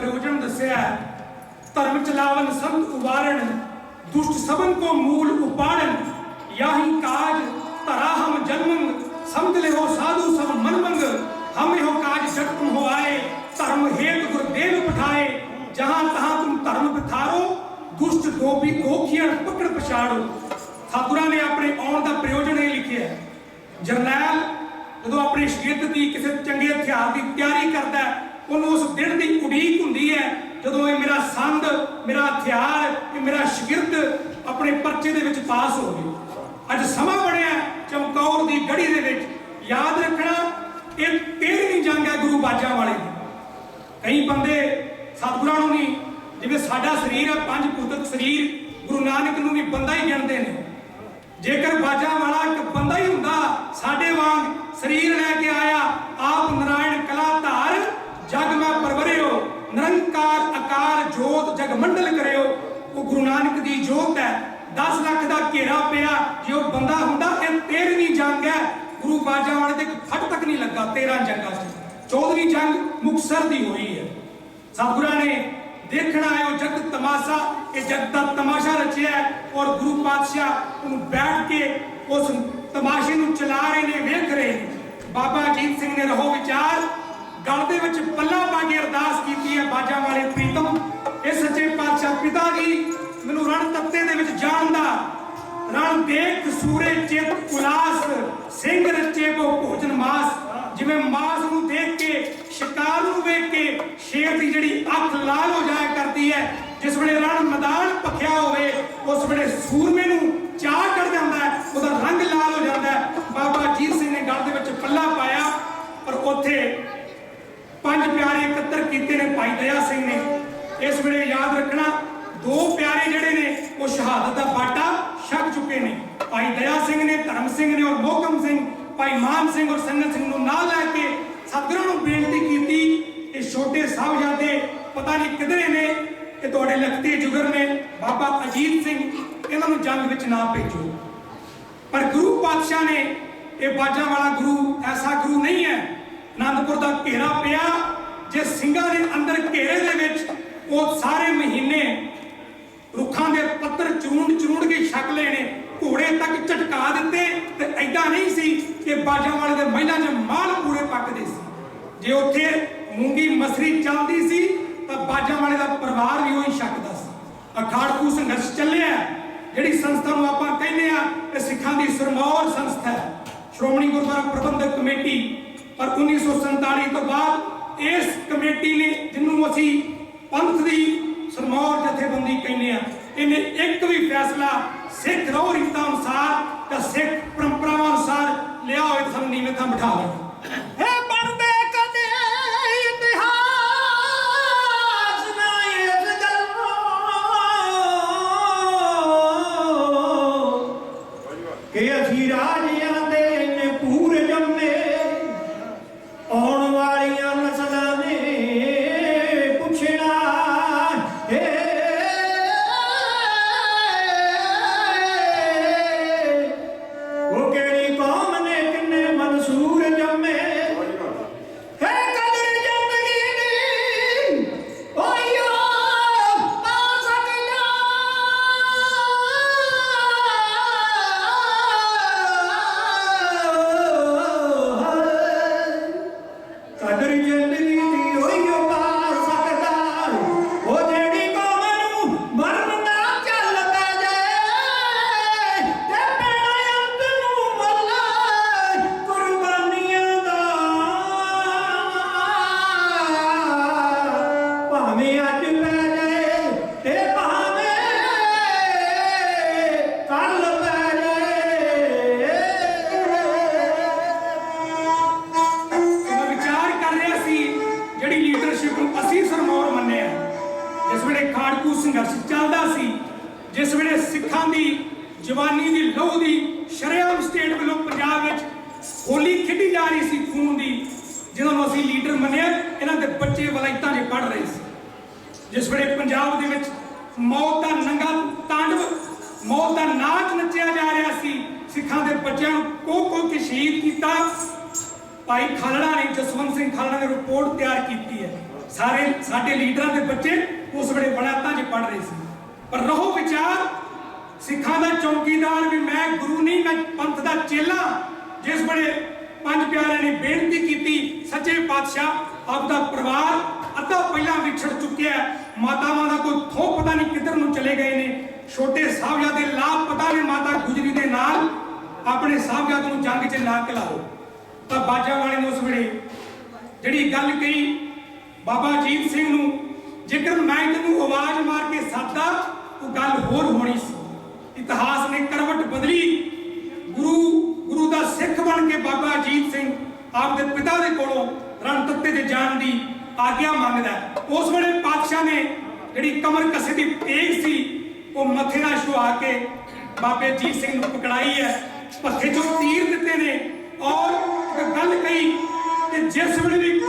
ਵਿੱਚ ਆਉਣ ਦਾ ਪ੍ਰਯੋਜਨ ਦੱਸਿਆ ਹੈ। ਧਰਮ ਚਲਾਵਨ ਸੰਤ ਉਵਾਰਣ ਦੁਸ਼ਟ ਸਭਨ ਕੋ ਮੂਲ ਉਪਾੜਨ ਯਾਹੀ ਕਾਜ ਧਰਾ ਹਮ ਜਨਮ ਸਮਝ ਲਿਓ ਸਾਧੂ ਸਭ ਮਨ ਮੰਗ ਹਮ ਇਹੋ ਕਾਜ ਜਗ ਤੁਮ ਹੋ ਆਏ ਧਰਮ ਹੇਤ ਗੁਰਦੇਵ ਪਠਾਏ ਜਹਾਂ ਦੁਸ਼ਟ ਦੋਬੀ ਦੋਖੀਆਂ ਪਕੜ ਪਛਾੜੋ। ਸਤਿਗੁਰਾਂ ਨੇ ਆਪਣੇ ਆਉਣ ਦਾ ਪ੍ਰਯੋਜਨ ਇਹ ਲਿਖਿਆ ਹੈ। ਜਰਨੈਲ ਜਦੋਂ ਆਪਣੇ ਸ਼ਹੀਦ ਦੀ ਕਿਸੇ ਚੰਗੇ ਹਥਿਆਰ ਦੀ ਤਿਆਰੀ ਕਰਦਾ ਹੈ, ਉਹਨੂੰ ਉਸ ਦਿਨ ਦੀ ਉਡੀਕ ਜਦੋਂ ਇਹ ਮੇਰਾ ਸੰਦ ਮੇਰਾ ਹਥਿਆਰ ਇਹ ਮੇਰਾ ਸ਼ਗਿਰਦ ਆਪਣੇ ਪਰਚੇ ਦੇ ਵਿੱਚ ਪਾਸ ਹੋਵੇ ਅੱਜ ਸਮਾਂ ਬਣਿਆ ਚਮਕੌਰ ਦੀ ਗੜੀ ਦੇ ਵਿੱਚ। ਯਾਦ ਰੱਖਣਾ, ਇਹ 13ਵੀਂ ਜੰਗ ਹੈ ਗੁਰੂ ਬਾਜਾਂ ਵਾਲੇ ਦੀ। ਕਈ ਬੰਦੇ ਸਤਿਗੁਰਾਂ ਨੂੰ ਨਹੀਂ ਜਿਵੇਂ ਸਾਡਾ ਸਰੀਰ ਹੈ, ਪੰਜ ਪੁੱਤਕ ਸਰੀਰ, ਗੁਰੂ ਨਾਨਕ ਨੂੰ ਵੀ ਬੰਦਾ ਹੀ ਗਿਣਦੇ ਨੇ। ਜੇਕਰ ਬਾਜਾਂ ਵਾਲਾ ਇੱਕ ਬੰਦਾ ਹੀ ਹੁੰਦਾ, ਸਾਡੇ ਵਾਂਗ ਸਰੀਰ ਲੈ ਕੇ ਆਇਆ ਆਪ ਨਾਰਾਇਣ ਕਲਾ ਧਾਰ ਜਗ ਮੈਂ ਪਰਵਰਿਓ ਨਿਰੰਕਾਰ ਆਕਾਰ ਜੋਤ ਜਗ ਕਰਿਓ। ਉਹ ਗੁਰੂ ਨਾਨਕ ਦੀ ਜੋਤ ਹੈ। 10 ਲੱਖ ਦਾ ਘੇਰਾ ਪਿਆ। ਜੇ ਉਹ ਬੰਦਾ ਹੁੰਦਾ ਇਹ 13ਵੀਂ ਜੰਗ ਹੈ, ਗੁਰੂ ਬਾਜਾਂ ਵਾਲੇ ਤੇ ਫਟ ਤੱਕ ਨਹੀਂ ਲੱਗਾ 13 ਜੰਗਾਂ 'ਚ। 14ਵੀਂ ਜੰਗ ਮੁਕਸਰ ਦੀ ਹੋਈ ਹੈ। ਸਤਿਗੁਰਾਂ ਨੇ ਦੇਖਣਾ ਹੈ ਉਹ ਜਗਤ ਤਮਾਸ਼ਾ। ਇਹ ਜਗਤ ਦਾ ਤਮਾਸ਼ਾ ਰਚਿਆ ਔਰ ਗੁਰੂ ਪਾਤਸ਼ਾਹ ਉਹਨੂੰ ਬੈਠ ਕੇ ਉਸ ਤਮਾਸ਼ੇ ਨੂੰ ਚਲਾ ਰਹੇ ਨੇ, ਵੇਖ ਰਹੇ ਨੇ। ਬਾਬਾ ਅਜੀਤ ਸਿੰਘ ਨੇ ਰਹੋ ਵਿਚਾਰ। ਗਲ ਦੇ ਵਿੱਚ ਪੱਲਾ ਪਾਤਸ਼ਾਹ ਮੈਨੂੰ ਰਣ ਤੱਤੇ ਦੇ ਵਿੱਚ ਜਾਣ ਦਾ ਰਣ ਦੇਖ ਸੂਰੇ ਚਿਤ ਉਲਾਸ ਸਿੰਘ ਰਚੇ ਕੋ ਭੋਜਨ ਮਾਸ। ਜਿਵੇਂ ਮਾਸ ਨੂੰ ਦੇਖ ਕੇ, ਸ਼ਿਕਾਰ ਨੂੰ ਵੇਖ ਕੇ ਸ਼ੇਰ ਦੀ ਜਿਹੜੀ ਅੱਖ ਲਾਲ ਹੋ ਜਾਇਆ ਕਰਦੀ ਹੈ, ਜਿਸ ਵੇਲੇ ਰਣ ਮੈਦਾਨ ਭਖਿਆ ਹੋਵੇ, ਉਸ ਵੇਲੇ ਸੂਰਮੇ ਨੂੰ ਚਾਹ ਚੜ ਜਾਂਦਾ ਹੈ ਉਹਦਾ ਰੰਗ ਲਾਲ ਹੋ ਜਾਂਦਾ ਹੈ ਬਾਬਾ ਜੀਤ ਸਿੰਘ ਨੇ ਗਲ ਦੇ ਵਿੱਚ ਪੱਲਾ ਪਾਇਆ ਪਰ ਉੱਥੇ ਪੰਜ ਪਿਆਰੇ ਇਕੱਤਰ ਕੀਤੇ ਨੇ ਭਾਈ ਦਇਆ ਸਿੰਘ ਨੇ ਇਸ ਵੇਲੇ ਯਾਦ ਰੱਖਣਾ ਦੋ ਪਿਆਰੇ ਜਿਹੜੇ ਨੇ ਉਹ ਸ਼ਹਾਦਤ ਦਾ ਬਾਟਾ ਛਕ ਚੁੱਕੇ ਨੇ ਭਾਈ ਦਇਆ ਸਿੰਘ ਨੇ ਧਰਮ ਸਿੰਘ ਨੇ ਔਰ ਮੋਹਕਮ ਸਿੰਘ, ਭਾਈ ਮਾਨ ਸਿੰਘ ਔਰ ਸੰਗਤ ਸਿੰਘ ਨੂੰ ਨਾਲ ਲੈ ਕੇ ਸਤਿਗੁਰਾਂ ਨੂੰ ਬੇਨਤੀ ਕੀਤੀ ਇਹ ਛੋਟੇ ਸਾਹਿਬਜ਼ਾਦੇ ਪਤਾ ਨਹੀਂ ਕਿਧਰੇ ਨੇ ਇਹ ਤੁਹਾਡੇ ਲਖਤੀ ਜੁਗਰ ਨੇ, ਬਾਬਾ ਅਜੀਤ ਸਿੰਘ, ਇਹਨਾਂ ਨੂੰ ਜੰਗ ਵਿੱਚ ਨਾ ਭੇਜੋ। ਪਰ ਗੁਰੂ ਪਾਤਸ਼ਾਹ ਨੇ ਇਹ ਬਾਜਾਂ ਵਾਲਾ ਗੁਰੂ, ਐਸਾ ਗੁਰੂ ਨਹੀਂ ਹੈ। ਆਨੰਦਪੁਰ ਦਾ ਘੇਰਾ ਪਿਆ, ਜੇ ਸਿੰਘਾਂ ਦੇ ਅੰਦਰ ਘੇਰੇ ਦੇ ਵਿੱਚ ਉਹ ਸਾਰੇ ਮਹੀਨੇ ਰੁੱਖਾਂ ਦੇ ਪੱਤਰ ਚੂੰਡ ਚੂੰਡ ਕੇ ਛਕ ਬਾਜਾਂ ਵਾਲੇ ਦੇ ਮਹਿਲਾਂ 'ਚ ਮਾਲ ਪੂਰੇ ਪੱਕਦੇ ਸੀ। ਜੇ ਉੱਥੇ ਮੂੰਗੀ ਮਸਰੀ ਚੱਲਦੀ ਸੀ, ਤਾਂ ਬਾਜਾਂ ਵਾਲੇ ਦਾ ਪਰਿਵਾਰ ਵੀ ਉਹੀ ਛਕਦਾ ਸੀ। ਅਖਾੜਕੂ ਸੰਘਰਸ਼ ਚੱਲਿਆ ਜਿਹੜੀ ਸੰਸਥਾ ਨੂੰ ਆਪਾਂ ਕਹਿੰਦੇ ਆ ਇਹ ਸਿੱਖਾਂ ਦੀ ਸਰਮੌਰ ਸੰਸਥਾ ਹੈ। ਸ਼੍ਰੋਮਣੀ ਗੁਰਦੁਆਰਾ ਪ੍ਰਬੰਧਕ ਕਮੇਟੀ। ਪਰ 1947 ਤੋਂ ਬਾਅਦ ਇਸ ਕਮੇਟੀ ਨੇ, ਜਿਹਨੂੰ ਅਸੀਂ ਪੰਥ ਦੀ ਸਰਮੌਰ ਜਥੇਬੰਦੀ ਕਹਿੰਦੇ ਆ ਇਹਨੇ ਇੱਕ ਵੀ ਫੈਸਲਾ ਸਿੱਖ ਰੋਹ ਰੀਤਾਂ ਅਨੁਸਾਰ ਤੇ ਸਿੱਖ ਪਰੰਪਰਾਵਾਂ ਅਨੁਸਾਰ ਲਿਆ ਹੋਏ ਤਾਂ ਸਾਨੂੰ ਨੀਵੇਂ ਥਾਂ ਬਿਠਾ ਲਓ ਵੇਲੇ ਸੰਘਰਸ਼ ਚੱਲਦਾ ਸੀ, ਜਿਸ ਵੇਲੇ ਸਿੱਖਾਂ ਦੀ, ਜਵਾਨੀ ਦੀ ਲਹੂ ਦੀ ਸ਼ਰੇਆਮ ਸਟੇਟ ਵੱਲੋਂ ਪੰਜਾਬ ਵਿੱਚ ਹੋਲੀ ਖੇਡੀ ਜਾ ਰਹੀ ਸੀ ਖੂਨ ਦੀ, ਜਿਨ੍ਹਾਂ ਨੂੰ ਅਸੀਂ ਲੀਡਰ ਮੰਨਿਆ, ਇਹਨਾਂ ਦੇ ਬੱਚੇ ਵਲਾਇਤਾਂ 'ਚ ਪੜ ਰਹੇ ਸੀ। ਜਿਸ ਵੇਲੇ ਪੰਜਾਬ ਦੇ ਵਿੱਚ ਮੌਤ ਦਾ ਨੰਗਾ ਤਾਂਡਵ, ਮੌਤ ਦਾ ਨਾਚ ਨੱਚਿਆ ਜਾ ਰਿਹਾ ਸੀ, ਸਿੱਖਾਂ ਦੇ ਬੱਚਿਆਂ ਨੂੰ ਕੋ ਕੋ ਕੇ ਸ਼ਹੀਦ ਕੀਤਾ। ਭਾਈ ਖਾਲੜਾ ਨੇ ਜਸਵੰਤ ਸਿੰਘ ਖਾਲੜਾ ਨੇ ਰਿਪੋਰਟ ਤਿਆਰ ਕੀਤੀ ਹੈ। ਸਾਰੇ ਸਾਡੇ ਲੀਡਰਾਂ ਦੇ ਬੱਚੇ ਉਸ ਵੇਲੇ ਬਨਾਤਾਂ 'ਚ ਪੜ ਰਹੇ ਸੀ। ਪਰ ਰਹੋ ਵਿਚਾਰ, ਸਿੱਖਾਂ ਦਾ ਚੌਕੀਦਾਰ ਵੀ ਮੈਂ, ਗੁਰੂ ਨਹੀਂ, ਮੈਂ ਪੰਥ ਦਾ ਚੇਲਾ, ਜਿਸ ਵੇਲੇ ਪੰਜ ਪਿਆਰਿਆਂ ਨੇ ਬੇਨਤੀ ਕੀਤੀ, ਸੱਚੇ ਪਾਤਸ਼ਾਹ ਆਪਦਾ ਪਰਿਵਾਰ ਅੱਧਾ ਪਹਿਲਾਂ ਵਿਛੜ ਚੁੱਕਿਆ ਮਾਤਾਵਾਂ ਦਾ ਕੋਈ ਥੋ ਪਤਾ ਨਹੀਂ ਕਿੱਧਰ ਨੂੰ ਚਲੇ ਗਏ ਨੇ। ਛੋਟੇ ਸਾਹਿਬਜ਼ਾਦੇ ਲਾਭ ਪਤਾ ਨੇ ਮਾਤਾ ਗੁਜਰੀ ਦੇ ਨਾਲ, ਆਪਣੇ ਸਾਹਿਬਜ਼ਾਦੇ ਨੂੰ ਜੰਗ 'ਚ ਨਾ ਖਿਲਾਓ ਤਾਂ ਬਾਜਾ ਵਾਲੇ ਨੇ ਉਸ ਵੇਲੇ ਜਿਹੜੀ ਗੱਲ ਕਹੀ, ਬਾਬਾ ਅਜੀਤ ਸਿੰਘ ਨੂੰ ਜੇਕਰ ਮੈਂ ਤੈਨੂੰ ਆਵਾਜ਼ ਮਾਰ ਕੇ ਸੱਦਾ ਉਹ ਗੱਲ ਹੋਰ ਹੋਣੀ ਸੀ। ਇਤਿਹਾਸ ਨੇ ਕਰਵਟ ਬਦਲੀ। ਗੁਰੂ ਗੁਰੂ ਦਾ ਸਿੱਖ ਬਣ ਕੇ ਬਾਬਾ ਅਜੀਤ ਸਿੰਘ ਆਪਦੇ ਪਿਤਾ ਦੇ ਕੋਲੋਂ ਰਣਤੱਤੇ ਦੇ ਜਾਣ ਦੀ ਆਗਿਆ ਮੰਗਦਾ ਉਸ ਵੇਲੇ ਪਾਤਸ਼ਾਹ ਨੇ ਜਿਹੜੀ ਕਮਰ ਕਸੇ ਦੀ ਤੇਗ ਸੀ, ਉਹ ਮੱਥੇ ਨਾਲ ਛੁਆ ਕੇ ਬਾਬੇ ਅਜੀਤ ਸਿੰਘ ਨੂੰ ਪਕੜਾਈ ਹੈ। ਪੱਥੇ ਚੋਂ ਤੀਰ ਦਿੱਤੇ ਨੇ ਔਰ ਗੱਲ ਕਹੀ ਕਿ ਜਿਸ ਵੇਲੇ ਵੀ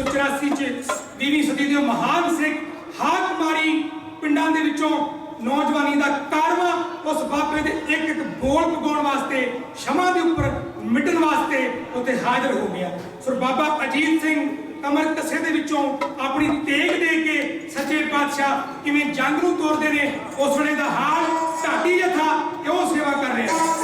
1984 ਚ 20ਵੀਂ ਸਦੀ ਦੇ ਮਹਾਨ ਸਿੱਖ ਹਾਕ ਮਾਰੀ ਪਿੰਡਾਂ ਦੇ ਵਿੱਚੋਂ ਨੌਜਵਾਨੀ ਦਾ ਕਾਰਵਾ, ਉਸ ਬਾਬੇ ਦੇ ਇੱਕ ਇੱਕ ਬੋਲ ਪਗਾਉਣ ਵਾਸਤੇ, ਸ਼ਮਾ ਦੇ ਉੱਪਰ ਮਿਟਣ ਵਾਸਤੇ ਉੱਥੇ ਹਾਜ਼ਰ ਹੋ ਗਿਆ। ਸੋ ਬਾਬਾ ਅਜੀਤ ਸਿੰਘ ਕਮਰ ਕੱਸੇ ਦੇ ਵਿੱਚੋਂ ਆਪਣੀ ਤੇਗ ਦੇ ਕੇ ਸੱਚੇ ਪਾਤਸ਼ਾਹ ਕਿਵੇਂ ਜੰਗ ਨੂੰ ਤੋਰਦੇ ਨੇ, ਉਸ ਵੇਲੇ ਦਾ ਹਾਲ ਢਾਡੀ ਜਥਾ ਕਿਉਂ ਸੇਵਾ ਕਰ ਰਿਹਾ?